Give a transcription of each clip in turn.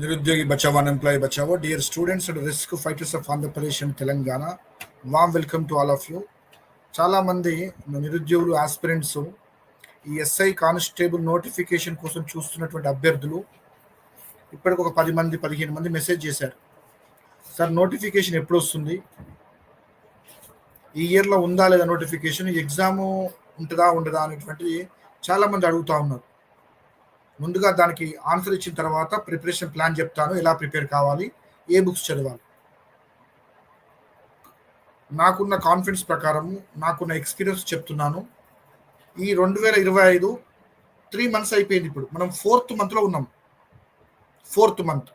నిరుద్యోగి బచావో unemployee Bachao. Dear students and risk fighters of Andhra Pradesh and Telangana warm welcome to all of you చాలామంది నిరుద్యోగులు aspirants ఈ SI constable notification కోసం చూస్తున్నటువంటి అభ్యర్థులు ఇప్పటికి ఒక పది మంది పదిహేను మంది మెసేజ్ చేశారు. సార్ నోటిఫికేషన్ ఎప్పుడు వస్తుంది? ఈ ఇయర్లో ఉందా లేదా నోటిఫికేషన్ ఎగ్జాము ఉంటుందా ఉండదా అనేటువంటి చాలామంది అడుగుతూ ఉన్నారు. ముందుగా దానికి ఆన్సర్ ఇచ్చిన తర్వాత ప్రిపరేషన్ ప్లాన్ చెప్తాను ఎలా ప్రిపేర్ కావాలి ఏ బుక్స్ చదవాలి. నాకున్న కాన్ఫిడెన్స్ ప్రకారం నాకున్న ఎక్స్పీరియన్స్ చెప్తున్నాను. ఈ రెండు వేల ఇరవై ఐదు త్రీ మంత్స్ అయిపోయింది ఇప్పుడు. మనం ఫోర్త్ మంత్లో ఉన్నాం. ఫోర్త్ మంత్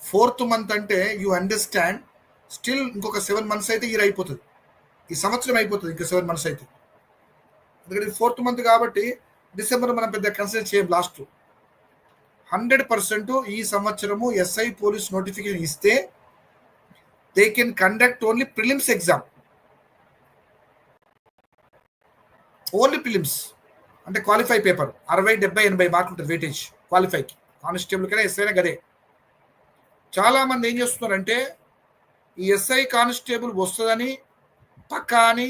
ఫోర్త్ మంత్ అంటే యూ అండర్స్టాండ్ స్టిల్ ఇంకొక సెవెన్ మంత్స్ అయితే ఇయర్ అయిపోతుంది. ఈ సంవత్సరం అయిపోతుంది ఇంకా సెవెన్ మంత్స్ అయితే. ఎందుకంటే ఫోర్త్ మంత్ కాబట్టి డిసెంబర్ మనం పెద్ద కన్సిడర్ చేయం లాస్ట్ హండ్రెడ్ పర్సెంట్ ఈ సంవత్సరము ఎస్ఐ పోలీస్ నోటిఫికేషన్ ఇస్తే they can conduct only prelims exam only prelims అంటే క్వాలిఫై పేపర్ అరవై డెబ్బై ఎనభై మార్కులు ఉంటుంది వెయిటేజ్ క్వాలిఫైకి కానిస్టేబుల్ కన్నా ఎస్ఐనా గదే. చాలా మంది ఏం చేస్తున్నారంటే ఈ ఎస్ఐ కానిస్టేబుల్ వస్తుందని పక్కా అని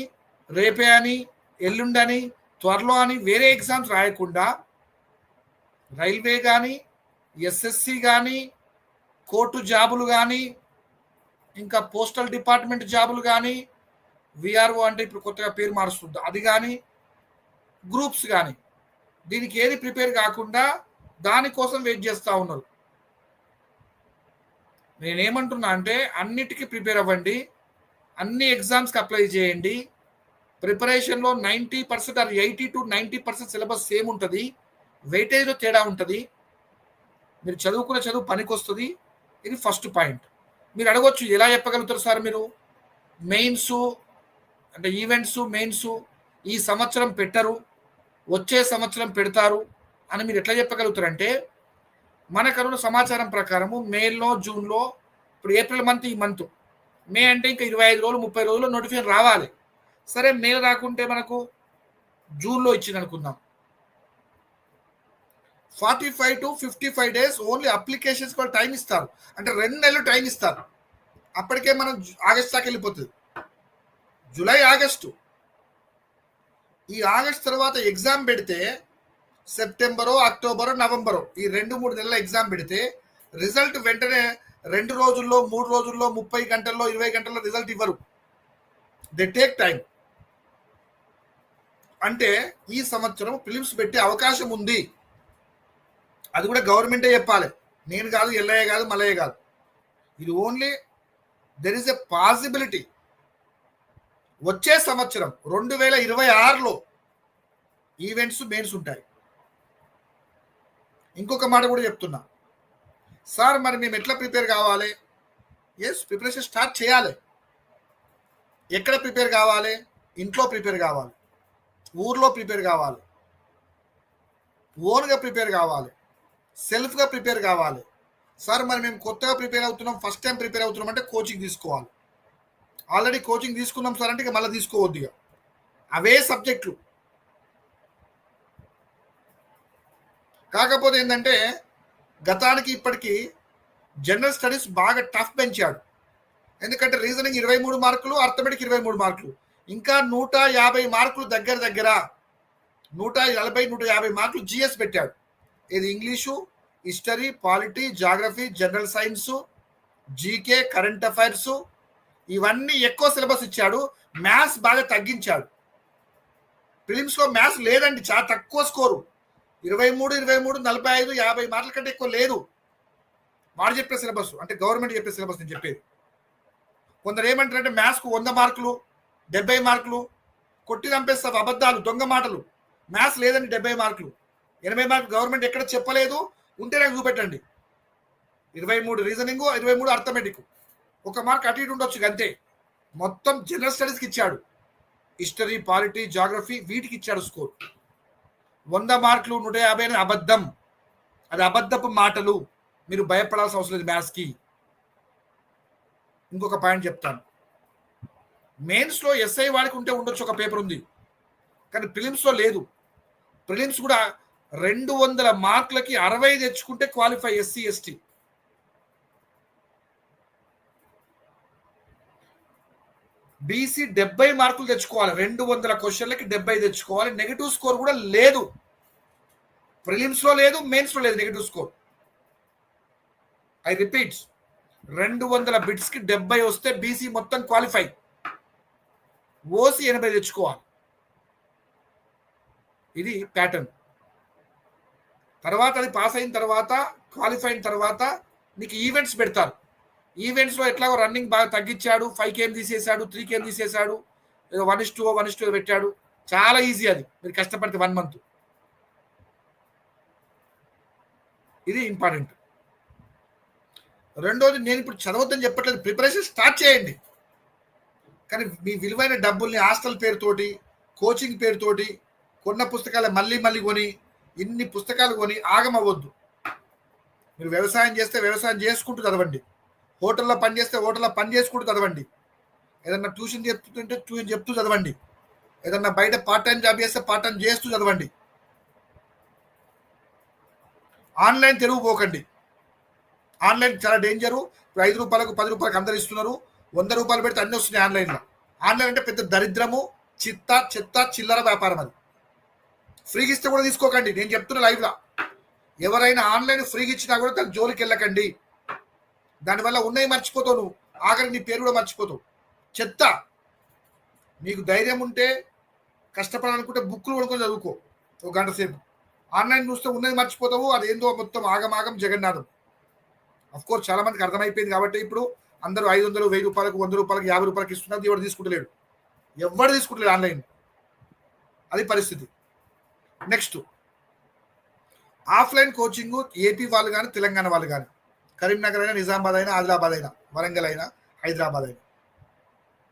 రేపే అని ఎల్లుండని త్వరలో అని వేరే ఎగ్జామ్స్ రాయకుండా రైల్వే కానీ ఎస్ఎస్సి కానీ కోర్టు జాబులు కానీ ఇంకా పోస్టల్ డిపార్ట్మెంట్ జాబులు కానీ విఆర్ఓ అంటే ఇప్పుడు కొత్తగా పేరు మారుస్తుంది. అది కానీ గ్రూప్స్ కానీ దీనికి ఏది ప్రిపేర్ కాకుండా దానికోసం వెయిట్ చేస్తూ ఉన్నారు. నేనేమంటున్నా అంటే అన్నిటికీ ప్రిపేర్ అవ్వండి అన్ని ఎగ్జామ్స్కి అప్లై చేయండి ప్రిపరేషన్లో ninety percent or eighty to ninety percent syllabus same ఉంటుంది. వెయిటేజ్లో తేడా ఉంటుంది. మీరు చదువుకున్న చదువు పనికి వస్తుంది ఇది ఫస్ట్ పాయింట్ మీరు అడగొచ్చు ఎలా చెప్పగలుగుతారు సార్ మీరు? మెయిన్స్ అంటే ఈవెంట్స్ మెయిన్స్ ఈ సంవత్సరం పెట్టరు వచ్చే సంవత్సరం పెడతారు అని మీరు ఎట్లా చెప్పగలుగుతారంటే మనకనున్న సమాచారం ప్రకారము మేలో జూన్లో ఇప్పుడు ఏప్రిల్ మంత్ ఈ మంత్. మే అంటే ఇంకా ఇరవై ఐదు రోజులు ముప్పై రోజులు నోటిఫికేషన్ రావాలి. సరే మే రాకుంటే మనకు జూన్లో ఇచ్చింది అనుకుందాం. Forty five to fifty five days only applications కూడా టైం ఇస్తారు. అంటే రెండు నెలలు టైం ఇస్తారు. అప్పటికే మనం ఆగస్ట్ దాకా వెళ్ళిపోతుంది. July August. ఈ ఆగస్ట్ తర్వాత ఎగ్జామ్ పెడితే సెప్టెంబరో అక్టోబరో నవంబరో ఈ రెండు మూడు నెలల ఎగ్జామ్ పెడితే రిజల్ట్ వెంటనే రెండు రోజుల్లో మూడు రోజుల్లో ముప్పై గంటల్లో ఇరవై గంటల్లో రిజల్ట్ ఇవ్వరు. దే టేక్ టైం అంటే ఈ సంవత్సరం ఫిలిమ్స్ పెట్టే అవకాశం ఉంది. అది కూడా గవర్నమెంటే చెప్పాలి. నేను కాదు ఎల్లయ్య కాదు మలయ్య కాదు. ఇది only there is a possibility వచ్చే సంవత్సరం రెండు వేల ఇరవై ఆరులో ఈవెంట్స్ మెయిన్స్ ఉంటాయి. ఇంకొక మాట కూడా చెప్తున్నా. సార్ మరి మేము ఎట్లా ప్రిపేర్ కావాలి? ఎస్ ప్రిపరేషన్ స్టార్ట్ చేయాలి. ఎక్కడ ప్రిపేర్ కావాలి? ఇంట్లో ప్రిపేర్ కావాలి. ఊర్లో ప్రిపేర్ కావాలి. ఓన్గా ప్రిపేర్ కావాలి. సెల్ఫ్గా ప్రిపేర్ కావాలి. సార్ మరి మేము కొత్తగా ప్రిపేర్ అవుతున్నాం ఫస్ట్ టైం ప్రిపేర్ అవుతున్నాం అంటే కోచింగ్ తీసుకోవాలి. ఆల్రెడీ కోచింగ్ తీసుకున్నాం సార్ అంటే ఇక మళ్ళీ తీసుకోవద్దు ఇక. అవే సబ్జెక్టులు. కాకపోతే ఏంటంటే గతానికి ఇప్పటికీ జనరల్ స్టడీస్ బాగా టఫ్ పెంచాడు. ఎందుకంటే రీజనింగ్ ఇరవై మూడు మార్కులు అర్థమెటిక్ ఇరవై మూడు మార్కులు. ఇంకా నూట యాభై మార్కులు దగ్గర దగ్గర నూట నలభై నూట యాభై మార్కులు జిఎస్ పెట్టాడు. ఇది English history polity geography general science GK current affairs ఇవన్నీ ఎక్కువ సిలబస్ ఇచ్చాడు. మ్యాథ్స్ బాగా తగ్గించాడు. ఫిలిమ్స్లో మ్యాథ్స్ లేదండి చాలా తక్కువ స్కోరు. ఇరవై మూడు ఇరవై మూడు నలభై ఐదు యాభై మార్కుల కంటే ఎక్కువ లేదు. వాడు చెప్పే సిలబస్ అంటే గవర్నమెంట్ చెప్పే సిలబస్ నేను చెప్పేది. కొందరు ఏమంటారంటే మ్యాథ్స్కు వంద మార్కులు డెబ్బై మార్కులు కొట్టి చంపేస్తావు అబద్ధాలు దొంగ మాటలు. మ్యాథ్స్ లేదండి డెబ్బై మార్కులు. ఎనభై మార్కులు గవర్నమెంట్ ఎక్కడ చెప్పలేదు ఉంటే నాకు చూపెట్టండి. ఇరవై మూడు రీజనింగ్ ఇరవై మూడు అర్థమెటిక్. ఒక మార్క్ అటు ఇటు ఉండొచ్చు అంతే మొత్తం జనరల్ స్టడీస్కి ఇచ్చాడు. హిస్టరీ పాలిటీ జాగ్రఫీ వీటికి ఇచ్చాడు స్కోర్ వంద మార్కులు నూట యాభై అనేది అబద్ధం. అది అబద్ధపు మాటలు. మీరు భయపడాల్సిన అవసరం లేదు మ్యాథ్స్కి ఇంకొక పాయింట్ చెప్తాను. మెయిన్స్లో ఎస్ఐ వాడికి ఉంటే ఉండొచ్చు ఒక పేపర్ ఉంది. కానీ ప్రిలిమ్స్లో లేదు. ప్రిలిమ్స్ కూడా రెండు వందల మార్కులకి అరవై తెచ్చుకుంటే క్వాలిఫై ఎస్సీ ఎస్టీ బీసీ డెబ్బై మార్కులు తెచ్చుకోవాలి. రెండు వందల క్వశ్చన్లకి డెబ్బై తెచ్చుకోవాలి. నెగిటివ్ స్కోర్ కూడా లేదు. ప్రిలిమ్స్లో లేదు మెయిన్స్లో లేదు నెగిటివ్ స్కోర్ ఐ రిపీట్ రెండు వందల బిట్స్కి డెబ్బై వస్తే బీసీ మొత్తం క్వాలిఫై ఓసి ఎనభై తెచ్చుకోవాలి. ఇది ప్యాటర్న్ తర్వాత అది పాస్ అయిన తర్వాత క్వాలిఫై అయిన తర్వాత నీకు ఈవెంట్స్ పెడతారు. ఈవెంట్స్లో ఎట్లాగో రన్నింగ్ బాగా తగ్గించాడు ఫైవ్ కేమ్ తీసేశాడు త్రీ కేమ్ తీసేశాడు ఏదో one is two one is two పెట్టాడు. చాలా ఈజీ అది. మీరు కష్టపడితే వన్ మంత్ ఇది ఇంపార్టెంట్ రెండోది నేను ఇప్పుడు చదవద్దని చెప్పట్లేదు. ప్రిపరేషన్ స్టార్ట్ చేయండి. కానీ మీ విలువైన డబ్బుల్ని హాస్టల్ పేరుతోటి కోచింగ్ పేరుతోటి కొన్న పుస్తకాలు మళ్ళీ మళ్ళీ కొని ఇన్ని పుస్తకాలు కొని ఆగమవ్వద్దు. మీరు వ్యవసాయం చేస్తే వ్యవసాయం చేసుకుంటూ చదవండి. హోటల్లో పని చేస్తే హోటల్లో పని చేసుకుంటూ చదవండి. ఏదన్నా ట్యూషన్ చెప్తుంటే ట్యూషన్ చెప్తూ చదవండి. ఏదన్నా బయట పార్ట్ టైం జాబ్ చేస్తే పార్ట్ టైం చేస్తూ చదవండి. ఆన్లైన్ తెలుగు పోకండి. ఆన్లైన్ చాలా డేంజరు. ఇప్పుడు ఐదు రూపాయలకు పది రూపాయలకు అందరు ఇస్తున్నారు వంద రూపాయలు పెడితే అన్ని వస్తున్నాయి ఆన్లైన్లో. ఆన్లైన్ అంటే పెద్ద దరిద్రము చిత్త చెత్త చిల్లర వ్యాపారం అది. ఫ్రీగా ఇస్తే కూడా తీసుకోకండి. నేను చెప్తున్నా లైవ్లో. ఎవరైనా ఆన్లైన్ ఫ్రీగా ఇచ్చినా కూడా దాని జోలికి వెళ్ళకండి. దానివల్ల ఉన్నవి మర్చిపోతావు నువ్వు. ఆఖరి నీ పేరు కూడా మర్చిపోతావు. చెత్త. నీకు ధైర్యం ఉంటే కష్టపడాలనుకుంటే బుక్లు కొనుక్కొని చదువుకో. ఒక గంట సేపు. ఆన్లైన్ చూస్తే ఉన్నది మర్చిపోతావు. అది ఏందో మొత్తం ఆగమాగం జగన్నాథం. అఫ్కోర్స్ చాలా మందికి అర్థమైపోయింది కాబట్టి ఇప్పుడు అందరూ ఐదు వందలు వెయ్యి రూపాయలకు వంద రూపాయలకు యాభై రూపాయలకు ఇస్తున్నది ఎవరు తీసుకుంటలేడు. ఎవరు తీసుకుంటలేడు ఆన్లైన్. అది పరిస్థితి. నెక్స్ట్ ఆఫ్లైన్ కోచింగ్ ఏపీ వాళ్ళు కానీ తెలంగాణ వాళ్ళు కానీ కరీంనగర్ అయినా నిజామాబాద్ అయినా ఆదిలాబాద్ అయినా వరంగల్ అయినా హైదరాబాద్ అయినా.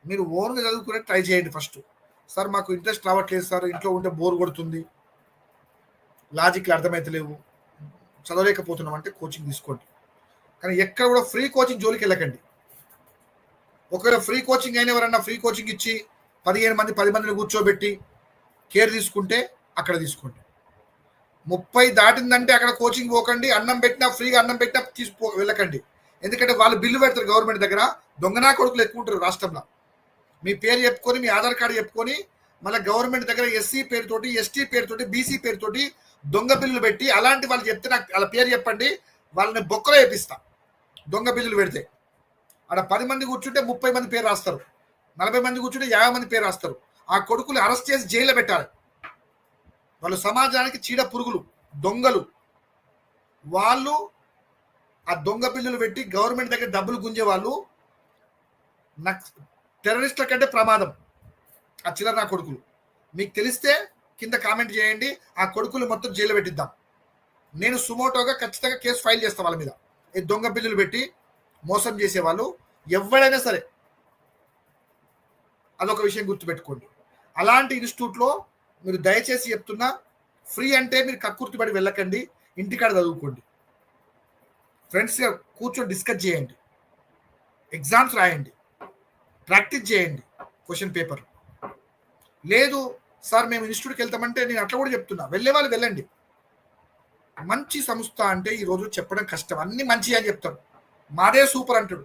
మీరు ఓన్గా చదువుకునే ట్రై చేయండి ఫస్ట్. సార్ మాకు ఇంట్రెస్ట్ రావట్లేదు సార్ ఇంట్లో ఉంటే బోర్ కొడుతుంది. లాజిక్లు అర్థమైతలేవు. చదవలేకపోతున్నాం అంటే కోచింగ్ తీసుకోండి. కానీ ఎక్కడ కూడా ఫ్రీ కోచింగ్ జోలికి వెళ్ళకండి. ఒకవేళ ఫ్రీ కోచింగ్ అయిన ఎవరన్నా ఫ్రీ కోచింగ్ ఇచ్చి పదిహేను మంది పది మందిని కూర్చోబెట్టి కేర్ తీసుకుంటే అక్కడ తీసుకోండి. ముప్పై దాటిందంటే అక్కడ కోచింగ్ పోకండి అన్నం పెట్టినా ఫ్రీగా అన్నం పెట్టినా తీసుకో వెళ్ళకండి. ఎందుకంటే వాళ్ళు బిల్లు పెడతారు గవర్నమెంట్ దగ్గర దొంగనా కొడుకులు ఎక్కువ ఉంటారు రాష్ట్రంలో. మీ పేరు చెప్పుకొని మీ ఆధార్ కార్డు చెప్పుకొని మళ్ళీ గవర్నమెంట్ దగ్గర ఎస్సీ పేరుతోటి ఎస్టీ పేరుతోటి బీసీ పేరుతోటి దొంగ బిల్లులు పెట్టి అలాంటి వాళ్ళు చెప్తే నాకు వాళ్ళ పేరు చెప్పండి వాళ్ళని బొక్కలో వేపిస్తా. దొంగ బిల్లులు పెడితే. ఆడ పది మంది కూర్చుంటే ముప్పై మంది పేరు రాస్తారు. నలభై మంది కూర్చుంటే యాభై మంది పేరు రాస్తారు. ఆ కొడుకులు అరెస్ట్ చేసి జైల్లో పెట్టాలి. వాళ్ళు సమాజానికి చీడ పురుగులు దొంగలు. వాళ్ళు ఆ దొంగ బిల్లులు పెట్టి గవర్నమెంట్ దగ్గర డబ్బులు గుంజే వాళ్ళు నక్స్ టెర్రరిస్టుల కంటే ప్రమాదం. ఆ చిల్లర నా కొడుకులు. మీకు తెలిస్తే కింద కామెంట్ చేయండి. ఆ కొడుకులు మొత్తం జైలు పెట్టిద్దాం. నేను సుమోటోగా ఖచ్చితంగా కేసు ఫైల్ చేస్తాను వాళ్ళ మీద. ఈ దొంగ బిల్లులు పెట్టి మోసం చేసే వాళ్ళు ఎవరైనా సరే. అదొక విషయం గుర్తుపెట్టుకోండి. అలాంటి ఇన్స్టిట్యూట్లో మీరు దయచేసి చెప్తున్నా ఫ్రీ అంటే మీరు కక్కుర్తిపడి వెళ్ళకండి ఇంటికాడ చదువుకోండి. ఫ్రెండ్స్గా కూర్చొని డిస్కస్ చేయండి. ఎగ్జామ్స్ రాయండి. ప్రాక్టీస్ చేయండి క్వశ్చన్ పేపర్ లేదు సార్ మేము ఇన్స్టిట్యూట్కి వెళ్తామంటే నేను అట్లా కూడా చెప్తున్నా. వెళ్ళే వాళ్ళు వెళ్ళండి. మంచి సంస్థ అంటే ఈరోజు చెప్పడం కష్టం. అన్ని మంచి అని చెప్తారు. మాదే సూపర్ అంటాడు.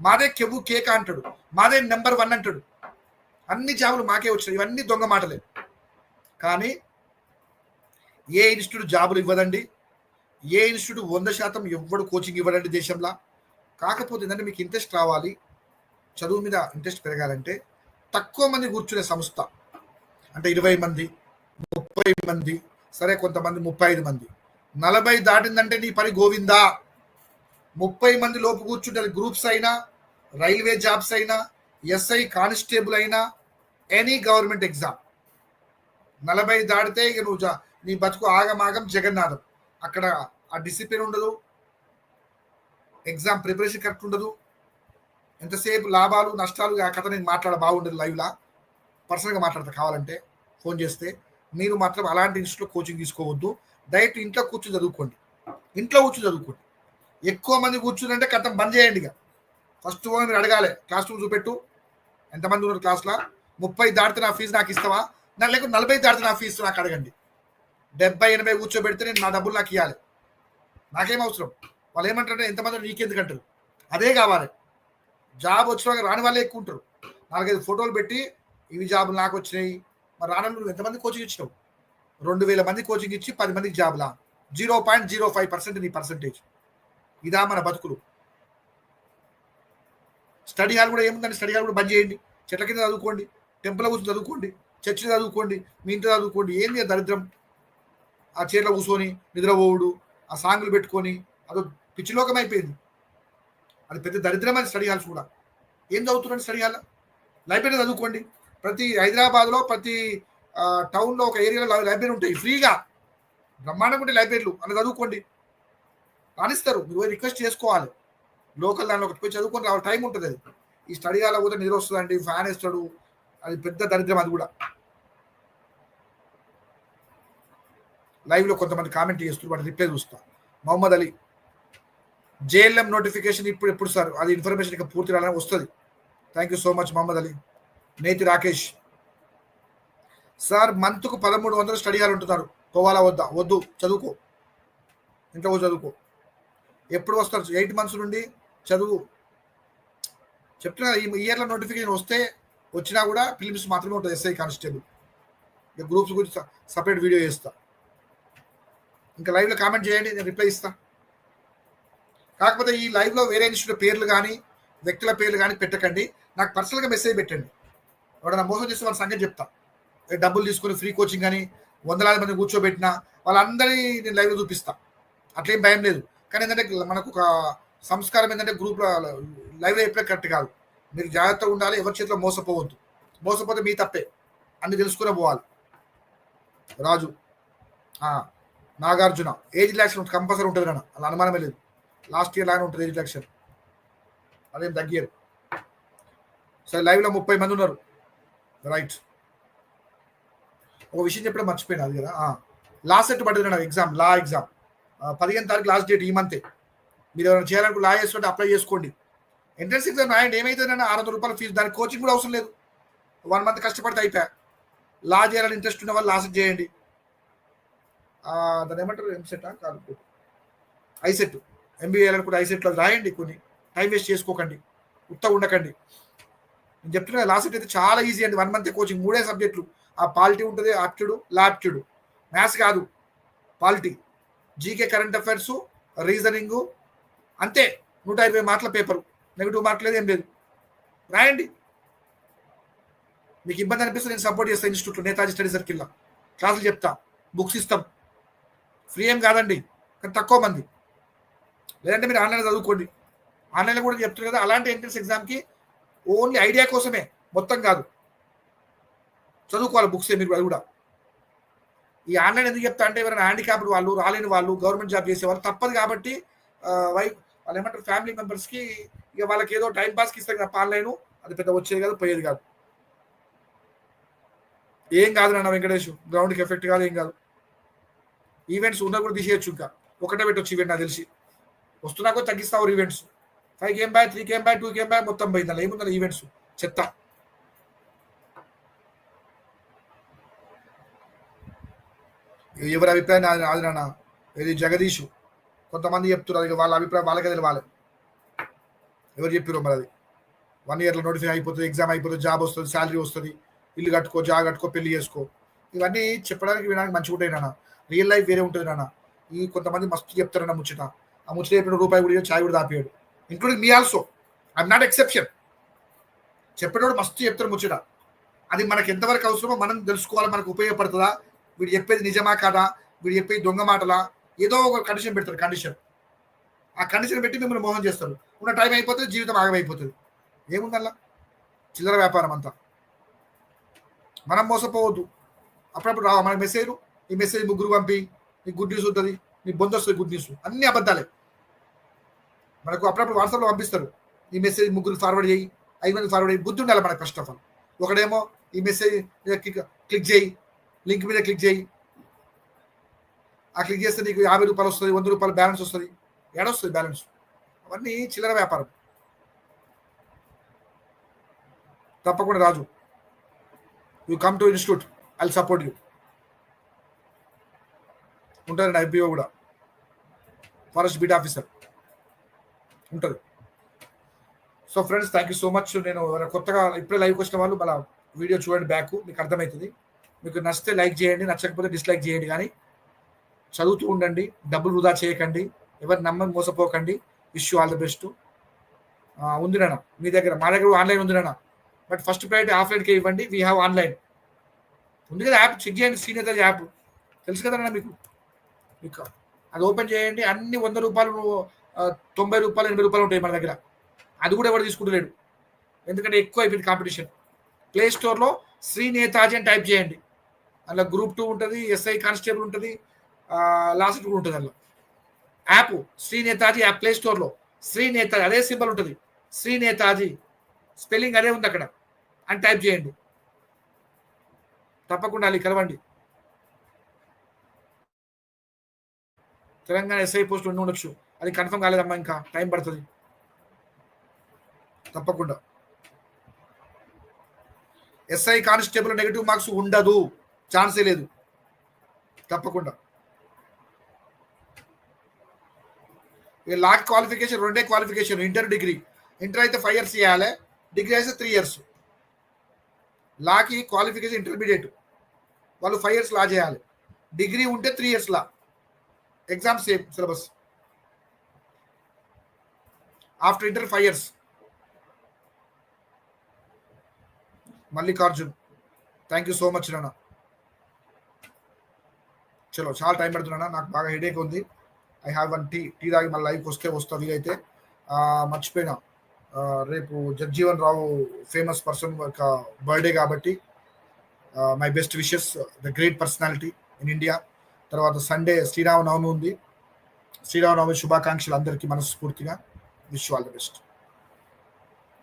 మాదే కెవ్వు కేక అంటాడు. మాదే నెంబర్ వన్ అంటాడు. అన్ని జాబులు మాకే వచ్చినాయి. ఇవన్నీ దొంగ మాటలే. కానీ ఏ ఇన్స్టిట్యూట్ జాబులు ఇవ్వదండి? ఏ ఇన్స్టిట్యూట్ వంద శాతం ఎవ్వడు కోచింగ్ ఇవ్వడండి దేశంలో? కాకపోతే ఏంటంటే మీకు ఇంట్రెస్ట్ రావాలి. చదువు మీద ఇంట్రెస్ట్ పెరగాలంటే తక్కువ మంది కూర్చునే సంస్థ. అంటే ఇరవై మంది ముప్పై మంది సరే కొంతమంది ముప్పై ఐదు మంది. నలభై దాటిందంటే నీ పని గోవిందా? ముప్పై మంది లోపు కూర్చుంటారు గ్రూప్స్ అయినా రైల్వే జాబ్స్ అయినా ఎస్ఐ కానిస్టేబుల్ అయినా ఎనీ గవర్నమెంట్ ఎగ్జామ్. నలభై దాటితే ఇక నువ్వు నీ బతుకు ఆగమాగం జగన్నాథం. అక్కడ ఆ డిసిప్లిన్ ఉండదు ఎగ్జామ్ ప్రిపరేషన్ కరెక్ట్ ఉండదు. ఎంతసేపు లాభాలు నష్టాలు ఆ కథ నేను మాట్లాడ బాగుండదు లైవ్లా. పర్సనల్గా మాట్లాడతా కావాలంటే ఫోన్ చేస్తే. మీరు మాత్రం అలాంటి ఇన్స్టిట్యూట్లో కోచింగ్ తీసుకోవద్దు. డైరెక్ట్ ఇంట్లో కూర్చొని చదువుకోండి. ఇంట్లో కూర్చొని చదువుకోండి. ఎక్కువ మంది కూర్చుందంటే కథం బంద్ చేయండి ఇక. ఫస్ట్ మీరు అడగాలి. క్లాస్ రూమ్ చూపెట్టు. ఎంతమంది ఉన్నారు క్లాస్లో ముప్పై దాటితే నా ఫీజు నాకు ఇస్తావా? నా లేకపోతే నలభై దాటితే నా ఫీజు నాకు అడగండి. డెబ్బై ఎనభై కూర్చోబెడితే నేను నా డబ్బులు నాకు ఇవ్వాలి నాకేం అవసరం? వాళ్ళు ఏమంటారంటే ఎంతమంది నీకెందుకు అంటారు? అదే కావాలి. జాబ్ వచ్చిన రాని వాళ్ళే ఎక్కువ ఉంటారు. నాలుగైదు ఫోటోలు పెట్టి ఇవి జాబులు నాకు వచ్చినాయి. మరి రానలు నువ్వు ఎంతమంది కోచింగ్ ఇచ్చినావు? రెండు వేల మంది కోచింగ్ ఇచ్చి పది మందికి జాబులా zero point zero five percent నీ పర్సెంటేజ్ ఇదా మన బతుకులు. స్టడీ హాల్ కూడా ఏముందండి? స్టడీ హాల్ కూడా బంద్ చేయండి. చెట్ల కింద చదువుకోండి. టెంపుల్ కూర్చొని చదువుకోండి. చర్చిలో చదువుకోండి. మీ ఇంట్లో చదువుకోండి. ఏంది ఆ దరిద్రం? ఆ చీరలో కూర్చొని నిద్రపోవుడు ఆ సాంగులు పెట్టుకొని అదో పిచ్చిలోకం అయిపోయింది. అది పెద్ద దరిద్రమైన స్టడీ హాల్స్ కూడా. ఏం చదువుతున్నాండి స్టడీ హాల్ లైబ్రరీ చదువుకోండి. ప్రతి హైదరాబాద్లో ప్రతి టౌన్లో ఒక ఏరియాలో లైబ్రరీ ఉంటాయి. ఫ్రీగా. బ్రహ్మాండంగా ఉంటాయి లైబ్రరీలు. అని చదువుకోండి. రాణిస్తారు మీరు పోయి రిక్వెస్ట్ చేసుకోవాలి. లోకల్ దానిలో ఒకటి పోయి చదువుకొని రావాలి. టైం ఉంటుంది అది. ఈ స్టడీ అలా పోతే నిద్ర వస్తుందండి. ఫ్యాన్ వేస్తాడు. అది పెద్ద దరిద్రం అది కూడా. లైవ్లో కొంతమంది కామెంట్ చేస్తున్నారు. వాటి రిప్లై చూస్తా. మొహమ్మద్ అలీ. జేఎల్ఎం నోటిఫికేషన్ ఇప్పుడు ఎప్పుడు సార్? అది ఇన్ఫర్మేషన్ ఇక పూర్తి రాలని వస్తుంది. Thank you so much Mohammad Ali. Neti Rakesh. Sir మంత్కు పదమూడు వందలు స్టడీ హాల్ ఉంటున్నారు. పోవాలా వద్దా? వద్దు. చదువుకో. ఇంట్లో చదువుకో. ఎప్పుడు వస్తారు? ఎయిట్ మంత్స్ నుండి చదువు. చెప్తున్నా ఈ ఇయర్లో నోటిఫికేషన్ వస్తే వచ్చినా కూడా ఫిలిమ్స్ మాత్రమే ఉంటుంది ఎస్ఐ కానిస్టేబుల్. ఇక గ్రూప్స్ గురించి సపరేట్ వీడియో చేస్తా. ఇంకా లైవ్లో కామెంట్ చేయండి నేను రిప్లై ఇస్తా. కాకపోతే ఈ లైవ్లో వేరే ఇన్స్టిట్యూట్ పేర్లు కానీ వ్యక్తుల పేర్లు కానీ పెట్టకండి. నాకు పర్సనల్గా మెసేజ్ పెట్టండి. ఎవడన్నా మోసం చేస్తే వాళ్ళ సంగతి చెప్తా. డబ్బులు తీసుకొని ఫ్రీ కోచింగ్ అని వందలాది మంది కూర్చోబెట్టిన వాళ్ళందరినీ నేను లైవ్లో చూపిస్తా. అట్లేం భయం లేదు. కానీ ఏంటంటే మనకు ఒక సంస్కారం ఏంటంటే గ్రూప్లో లైవ్లో అయిపోయి కరెక్ట్ కాదు. మీరు జాగ్రత్తగా ఉండాలి ఎవరి చేతిలో మోసపోవద్దు. మోసపోతే మీ తప్పే. అన్ని తెలుసుకునే పోవాలి. Raju. Nagarjuna. Age relaxation compulsory ఉంటుంది నాన్న. అలా అనుమానమే లేదు. లాస్ట్ ఇయర్ లాగానే ఉంటుంది ఏజ్ రిలాక్షన్. అదేం తగ్గారు సరే లైవ్లో ముప్పై మంది ఉన్నారు. రైట్ ఒక విషయం చెప్పడం మర్చిపోయినా అది కదా. లాస్ట్ సెట్ పడింది నాకు ఎగ్జామ్ లా ఎగ్జామ్ పదిహేను తారీఖు లాస్ట్ డేట్ ఈ మంతే మీరు ఎవరైనా చేయాలనుకుంటే లా చేసుకుంటే అప్లై చేసుకోండి. ఎంట్రన్స్ ఎగ్జామ్ రాయండి. ఏమైతుందన్న ఆరు వందల రూపాయలు ఫీజు దానికి కోచింగ్ కూడా అవసరం లేదు. వన్ మంత్ కష్టపడితే అయిపోయా. లా చేయాలని ఇంట్రెస్ట్ ఉన్న వాళ్ళు లాస్ట్ చేయండి. దాని ఏమంటారు? ఎంసెట్ కాదు. ఐసెట్ ఎంబీఏ కూడా ఐసెట్లో రాయండి కొన్ని. టైం వేస్ట్ చేసుకోకండి. ఉత్తగా ఉండకండి. నేను చెప్తున్నా లాస్ట్ అయితే చాలా ఈజీ అండి. వన్ మంత్ కోచింగ్ మూడే సబ్జెక్టులు ఆ పాలిటీ ఉంటుంది ఆప్టిట్యూడ్ లాప్టిట్యూడ్ మ్యాథ్స్ కాదు. Polity GK current affairs reasoning అంతే. నూట ఇరవై మార్కుల పేపరు. నెగిటివ్ మార్క్ లేదు ఏం లేదు. రాయండి. మీకు ఇబ్బంది అనిపిస్తే నేను సపోర్ట్ చేస్తాను ఇన్స్టిట్యూట్లో నేతాజీ స్టడీ సర్కిల్లో. క్లాసులు చెప్తా. బుక్స్ ఇస్తాం. ఫ్రీ ఏం కాదండి. కానీ తక్కువ మంది. లేదంటే మీరు ఆన్లైన్ చదువుకోండి. ఆన్లైన్లో కూడా చెప్తారు కదా అలాంటి ఎంట్రన్స్ ఎగ్జామ్కి ఓన్లీ ఐడియా కోసమే. మొత్తం కాదు. చదువుకోవాలి బుక్స్ మీరు అది కూడా. ఈ ఆన్లైన్ ఎందుకు చెప్తా అంటే ఎవరైనా హ్యాండిక్యాప్డ్ వాళ్ళు రాలేని వాళ్ళు గవర్నమెంట్ జాబ్ చేసే వాళ్ళు తప్పదు కాబట్టి వైఫ్ వాళ్ళు ఏమంటారు ఫ్యామిలీ మెంబర్స్కి ఇక వాళ్ళకి ఏదో టైం పాస్కి ఇస్తారు కదా ఆన్లైన్ అది పెద్ద వచ్చేది కాదు పోయేది కాదు. ఏం కాదు నాన్న వెంకటేష్ గ్రౌండ్కి ఎఫెక్ట్ కాదు ఏం కాదు. ఈవెంట్స్ ఉన్నా కూడా తీసేయచ్చు ఇంకా. ఒకటే పెట్టొచ్చు ఈవెంట్ నాకు తెలిసి. వస్తున్నా కూడా తగ్గిస్తావు ఈవెంట్స్ ఫైవ్ గేమ్ బాయ్ త్రీ గేమ్ బాయ్ టూ గేమ్ బాయ్ మొత్తం పోయిందా. ఏముందా ఈవెంట్స్ చెత్త. ఎవరి అభిప్రాయం నాది నాది నాన్న. ఇది జగదీష్. కొంతమంది చెప్తున్నారు ఇక వాళ్ళ అభిప్రాయం వాళ్ళకే తెలియాలి ఎవరు చెప్పారు మరి అది? వన్ ఇయర్లో నోటిఫై అయిపోతుంది ఎగ్జామ్ అయిపోతుంది జాబ్ వస్తుంది శాలరీ వస్తుంది. ఇల్లు కట్టుకో జాబ్ కట్టుకో పెళ్ళి చేసుకో. ఇవన్నీ చెప్పడానికి వినడానికి మంచిగా ఉంటాయి నాన్న. రియల్ లైఫ్ వేరే ఉంటుంది నాన్న. ఈ కొంతమంది మస్తు చెప్తారన్న ముచ్చట. ఆ ముచ్చట చెప్పిన రూపాయి కూడా చాయ్ కూడా దాపియాడు including me also I'm not exception చెప్పేటోడు మస్తు చెప్తారు ముచ్చట. అది మనకి ఎంతవరకు అవసరమో మనం తెలుసుకోవాలి మనకు ఉపయోగపడుతుందా? వీడు చెప్పేది నిజమా కాదా? వీడు చెప్పేది దొంగ మాటలా? ఏదో ఒక కండిషన్ పెడతారు కండిషన్ ఆ కండిషన్ పెట్టి మిమ్మల్ని మోహం చేస్తారు. ఉన్న టైం అయిపోతుంది జీవితం ఆగమైపోతుంది. ఏముందల్లా? చిల్లర వ్యాపారం అంతా. మనం మోసపోవద్దు. అప్పుడప్పుడు రావు మనకి మెసేజ్ ఈ మెసేజ్ ముగ్గురు పంపి నీకు గుడ్ న్యూస్ ఉంటుంది నీ బొంద వస్తుంది గుడ్ న్యూస్ అన్ని అబద్ధాలే. మనకు అప్పుడప్పుడు వాట్సాప్లో పంపిస్తారు. ఈ మెసేజ్ ముగ్గురు ఫార్వర్డ్ చేయి ఐదు మంది ఫార్వర్డ్ చేయి. బుద్ధి ఉండాలి మనకు ఫస్ట్ ఆఫ్ ఆల్ ఒకడేమో ఈ మెసేజ్ క్లిక్ క్లిక్ చేయి లింక్ మీద క్లిక్ చేయి. ఆ క్లిక్ చేస్తే నీకు యాభై రూపాయలు వస్తుంది వంద రూపాయలు బ్యాలెన్స్ వస్తుంది. ఏడొస్తుంది బ్యాలెన్స్ అవన్నీ చిల్లర వ్యాపారం. తప్పకుండా Raju. You come to institute I support you ఉంటుంది ఐపీఓ కూడా. ఫారెస్ట్ బీట్ ఆఫీసర్ ఉంటుంది. So friends thank you so much నేను కొత్తగా ఇప్పుడే లైవ్కి వచ్చిన వాళ్ళు మళ్ళీ వీడియో చూడండి బ్యాక్ మీకు అర్థమవుతుంది. మీకు నచ్చితే లైక్ చేయండి నచ్చకపోతే డిస్లైక్ చేయండి కానీ చదువుతూ ఉండండి డబ్బులు వృధా చేయకండి ఎవరు నమ్మని మోసపోకండి. Wish you all the best ఉంది నాన్న మీ దగ్గర మా దగ్గర ఆన్లైన్ ఉంది నాన్న. బట్ ఫస్ట్ ప్రయారిటీ ఆఫ్లైన్కే ఇవ్వండి వీ హ్యావ్ ఆన్లైన్ ఉంది కదా యాప్ చెక్ చేయండి సీనియర్ యాప్ తెలుసు కదా నాన్న మీకు? మీకు అది ఓపెన్ చేయండి అన్ని వంద రూపాయలు తొంభై రూపాయలు ఎనభై రూపాయలు ఉంటాయి మన దగ్గర. అది కూడా ఎవరు తీసుకుంటలేడు. ఎందుకంటే ఎక్కువ అయిపోయింది కాంపిటీషన్ ప్లే స్టోర్లో శ్రీ నేతాజీ అని టైప్ చేయండి. అందులో గ్రూప్ టూ ఉంటుంది ఎస్ఐ కానిస్టేబుల్ ఉంటుంది లాస్ట్ కూడా ఉంటుంది అందులో. App Shri Netaji app play స్టోర్లో. శ్రీ నేతాజీ అదే సింబల్ ఉంటుంది. శ్రీ నేతాజీ స్పెల్లింగ్ అదే ఉంది అక్కడ. అని టైప్ చేయండి. తప్పకుండా అది కలవండి. తెలంగాణ ఎస్ఐ పోస్ట్ ఉండి ఉండొచ్చు. అది కన్ఫర్మ్ కాలేదమ్మా ఇంకా. టైం పడుతుంది. తప్పకుండా. ఎస్ఐ కానిస్టేబుల్ నెగిటివ్ మార్క్స్ ఉండదు. ఛాన్సే లేదు. తప్పకుండా. ఈ లాక్ క్వాలిఫికేషన్ రెండే క్వాలిఫికేషన్ ఇంటర్ డిగ్రీ. ఇంటర్ అయితే ఫైవ్ ఇయర్స్ చేయాలి డిగ్రీ అయితే త్రీ ఇయర్స్. లాకి క్వాలిఫికేషన్ ఇంటర్మీడియట్. వాళ్ళు ఫైవ్ ఇయర్స్ లా చేయాలి. డిగ్రీ ఉంటే three years law. Exam same syllabus after inter five years Mallikarjun. Thank you so much నాన్న చలో చాలా టైం పడుతున్నా నాకు బాగా హెడేక్ ఉంది. I have one tea tea తాగి మళ్ళీ లైవ్కి వస్తే వస్తాను వీలైతే. మర్చిపోయినా. రేపు జగ్జీవన్ రావు ఫేమస్ పర్సన్ యొక్క బర్త్డే కాబట్టి my best wishes the great personality in India తర్వాత సండే శ్రీరామనవమి ఉంది. శ్రీరామనవమి శుభాకాంక్షలు అందరికీ మనస్ఫూర్తిగా విష్ ఆల్ ద బెస్ట్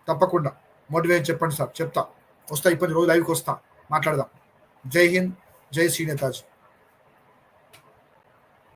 తప్పకుండా మోటివేట్ చెప్పండి సార్ చెప్తా. వస్తా ఇప్పటి రోజు లైవ్కి వస్తా మాట్లాడదాం. జై హింద్ జై శ్రీ నేతాజీ.